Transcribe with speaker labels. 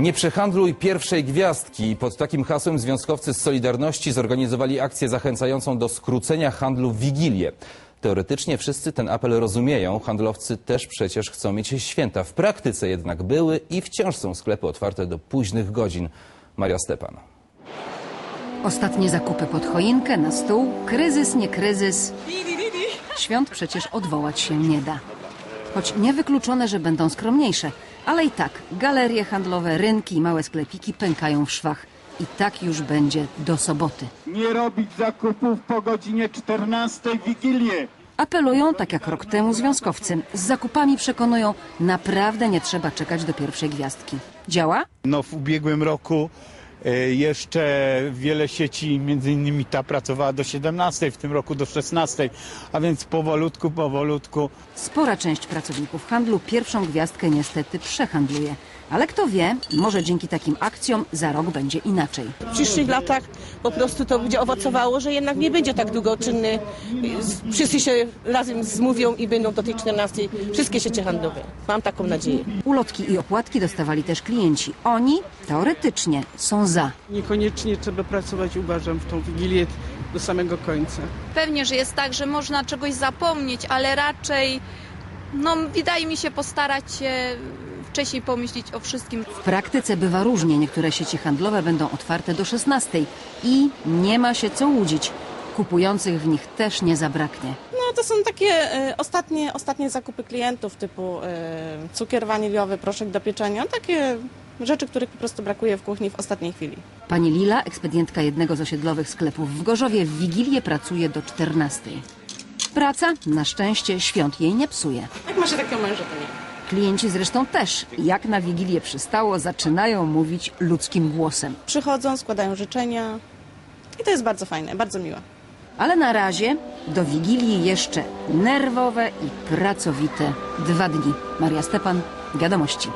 Speaker 1: Nie przehandluj pierwszej gwiazdki. Pod takim hasłem związkowcy z Solidarności zorganizowali akcję zachęcającą do skrócenia handlu w Wigilię. Teoretycznie wszyscy ten apel rozumieją. Handlowcy też przecież chcą mieć święta. W praktyce jednak były i wciąż są sklepy otwarte do późnych godzin. Maria Stepan.
Speaker 2: Ostatnie zakupy pod choinkę, na stół. Kryzys, nie kryzys. Świąt przecież odwołać się nie da. Choć niewykluczone, że będą skromniejsze. Ale i tak galerie handlowe, rynki i małe sklepiki pękają w szwach. I tak już będzie do soboty.
Speaker 3: nie robić zakupów po godzinie 14 Wigilię.
Speaker 2: Apelują, tak jak rok temu, związkowcy. Z zakupami przekonują, naprawdę nie trzeba czekać do pierwszej gwiazdki. Działa?
Speaker 3: No w ubiegłym roku jeszcze wiele sieci, między innymi ta pracowała do 17, w tym roku do 16, a więc powolutku, powolutku.
Speaker 2: Spora część pracowników handlu pierwszą gwiazdkę niestety przehandluje. Ale kto wie, może dzięki takim akcjom za rok będzie inaczej.
Speaker 4: w przyszłych latach po prostu to będzie owocowało, że jednak nie będzie tak długoczynny. Wszyscy się razem zmówią i będą do tej 14 wszystkie sieci handlowe. Mam taką nadzieję.
Speaker 2: Ulotki i opłatki dostawali też klienci. Oni teoretycznie są za.
Speaker 5: Niekoniecznie trzeba pracować, uważam, w tą Wigilię do samego końca.
Speaker 6: Pewnie, że jest tak, że można czegoś zapomnieć, ale raczej, no, wydaje mi się, postarać się wcześniej pomyśleć o wszystkim.
Speaker 2: W praktyce bywa różnie. Niektóre sieci handlowe będą otwarte do 16 i nie ma się co łudzić. Kupujących w nich też nie zabraknie.
Speaker 7: No to są takie e, ostatnie, ostatnie zakupy klientów typu e, cukier waniliowy, proszek do pieczenia, takie rzeczy, których po prostu brakuje w kuchni w ostatniej chwili.
Speaker 2: Pani Lila, ekspedientka jednego z osiedlowych sklepów w Gorzowie, w Wigilię pracuje do 14. Praca na szczęście świąt jej nie psuje.
Speaker 7: Jak ma się takiego męża, to nie.
Speaker 2: Klienci zresztą też, jak na Wigilię przystało, zaczynają mówić ludzkim głosem.
Speaker 7: Przychodzą, składają życzenia i to jest bardzo fajne, bardzo miłe.
Speaker 2: Ale na razie do Wigilii jeszcze nerwowe i pracowite dwa dni. Maria Stepan, Wiadomości.